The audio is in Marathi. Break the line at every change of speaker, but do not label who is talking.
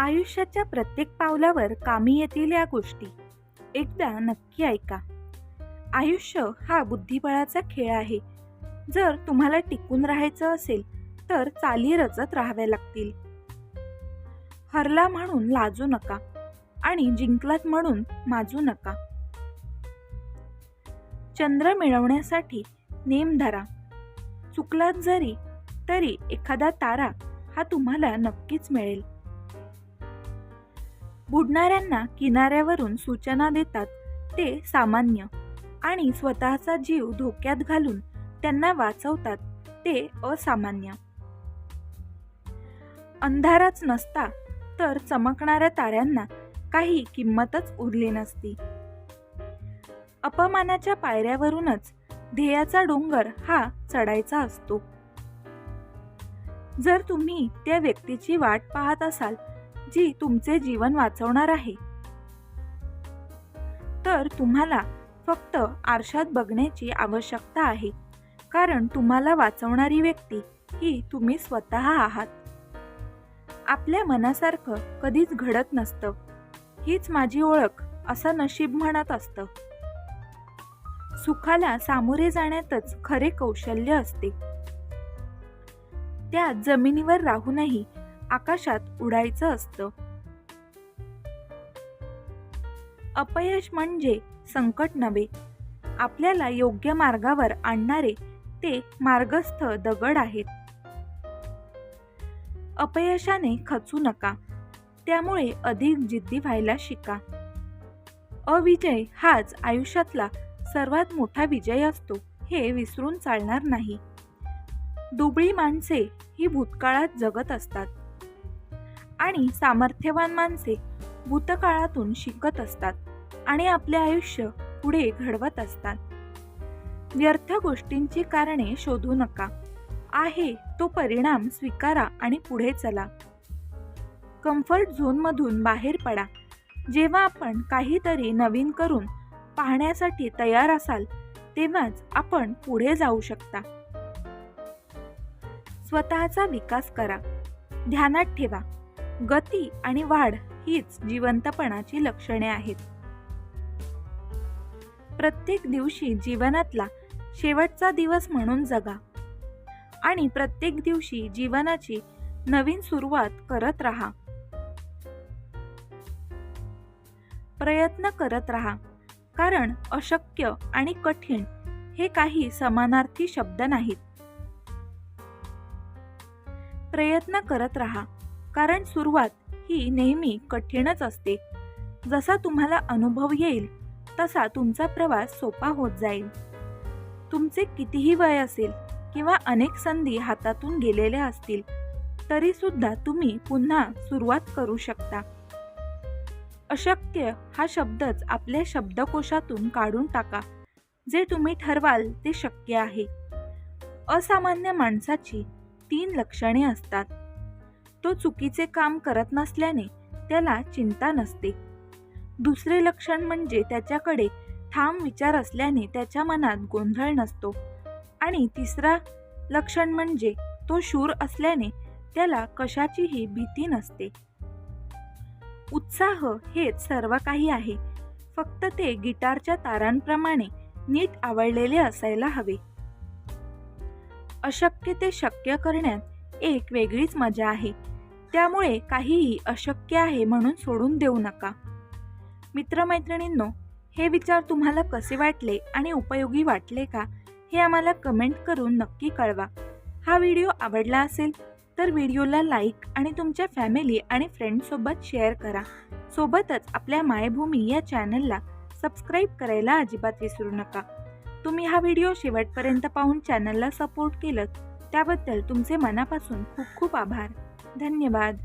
आयुष्याच्या प्रत्येक पावलावर कामी येतील या गोष्टी. एकदा नक्की ऐका. आयुष्य हा बुद्धिबळाचा खेळ आहे. जर तुम्हाला टिकून राहायचं असेल तर चाली रचत राहाव्या लागतील. हरला म्हणून लाजू नका आणि जिंकलात म्हणून माजू नका. चंद्र मिळवण्यासाठी नेम धरा. चुकलात जरी तरी एखादा तारा हा तुम्हाला नक्कीच मिळेल. बुडणाऱ्यांना किनाऱ्यावरून सूचना देतात ते सामान्य. आणि स्वतःचा जीव धोक्यात घालून त्यांना वाचवतात ते असामान्य. अंधाराच नसता तर चमकणाऱ्या ताऱ्यांना काही किंमतच उरली नसती. अपमानाच्या पायऱ्यावरूनच ध्येयाचा डोंगर हा चढायचा असतो. जर तुम्ही त्या व्यक्तीची वाट पाहत असाल जी तुमचे जीवन वाचवणार आहे. तर तुम्हाला फक्त आरशात बघण्याची आवश्यकता आहे. कारण तुम्हाला वाचवणारी व्यक्ती ही तुम्ही स्वतः आहात. आपल्या मनासारखं कधीच घडत नसतं. हीच माझी ओळख असं नशीब म्हणत असतं. सुखाला सामोरे जाण्यातच खरे कौशल्य असते. त्या जमिनीवर राहूनही आकाशात उडायचं असतं. अपयश म्हणजे संकट नव्हे. आपल्याला योग्य मार्गावर आणणारे ते मार्गस्थ दगड आहेत. अपयशाने खचू नका. त्यामुळे अधिक जिद्दी व्हायला शिका. अविजय हाच आयुष्यातला सर्वात मोठा विजय असतो हे विसरून चालणार नाही. दुबळी माणसे ही भूतकाळात जगत असतात. आणि सामर्थ्यवान माणसे भूतकाळातून शिकत असतात आणि आपले आयुष्य पुढे घडवत असतात. व्यर्थ गोष्टींची कारणे शोधू नका. आहे तो परिणाम स्वीकारा आणि पुढे चला. कम्फर्ट झोनमधून बाहेर पडा. जेव्हा आपण काहीतरी नवीन करून पाहण्यासाठी तयार असाल तेव्हाच आपण पुढे जाऊ शकता. स्वतःचा विकास करा. ध्यानात ठेवा. गती आणि वाढ हीच जिवंतपणाची लक्षणे आहेत. प्रत्येक दिवशी जीवनातला शेवटचा दिवस म्हणून जगा आणि प्रत्येक दिवशी जीवनाची नवीन सुरुवात करत राहा. प्रयत्न करत राहा कारण अशक्य आणि कठीण हे काही समानार्थी शब्द नाहीत. प्रयत्न करत राहा कारण सुरुवात ही नेहमी कठीणच असते. जसा तुम्हाला अनुभव येईल तसा तुमचा प्रवास सोपा होत जाईल. तुमचे कितीही वय असेल किंवा अनेक संधी हातातून गेलेल्या असतील तरी सुद्धा तुम्ही पुन्हा सुरुवात करू शकता. अशक्य हा शब्दच आपल्या शब्दकोशातून काढून टाका. जे तुम्ही ठरवाल ते शक्य आहे. असामान्य माणसाची तीन लक्षणे असतात. तो चुकीचे काम करत नसल्याने त्याला चिंता नसते. दुसरे लक्षण म्हणजे त्याच्याकडे ठाम विचार असल्याने त्याच्या मनात गोंधळ नसतो. आणि तिसरा लक्षण म्हणजे तो शूर असल्याने त्याला कशाचीही भीती नसते. उत्साह हेच सर्व काही आहे. फक्त ते गिटारच्या तारांप्रमाणे नीट आवडलेले असायला हवे. अशक्य ते शक्य करण्यात एक वेगळीच मजा आहे. त्यामुळे काहीही अशक्य आहे म्हणून सोडून देऊ नका. मित्रमैत्रिणींनो हे विचार तुम्हाला कसे वाटले आणि उपयोगी वाटले का हे आम्हाला कमेंट करून नक्की कळवा. हा व्हिडिओ आवडला असेल तर व्हिडिओला लाईक आणि तुमच्या फॅमिली आणि फ्रेंडसोबत शेअर करा. सोबतच आपल्या मायभूमी या चॅनलला सबस्क्राईब करायला अजिबात विसरू नका. तुम्ही हा व्हिडिओ शेवटपर्यंत पाहून चॅनलला सपोर्ट केलं त्याबद्दल तुमचे मनापासून खूप खूप आभार. धन्यवाद.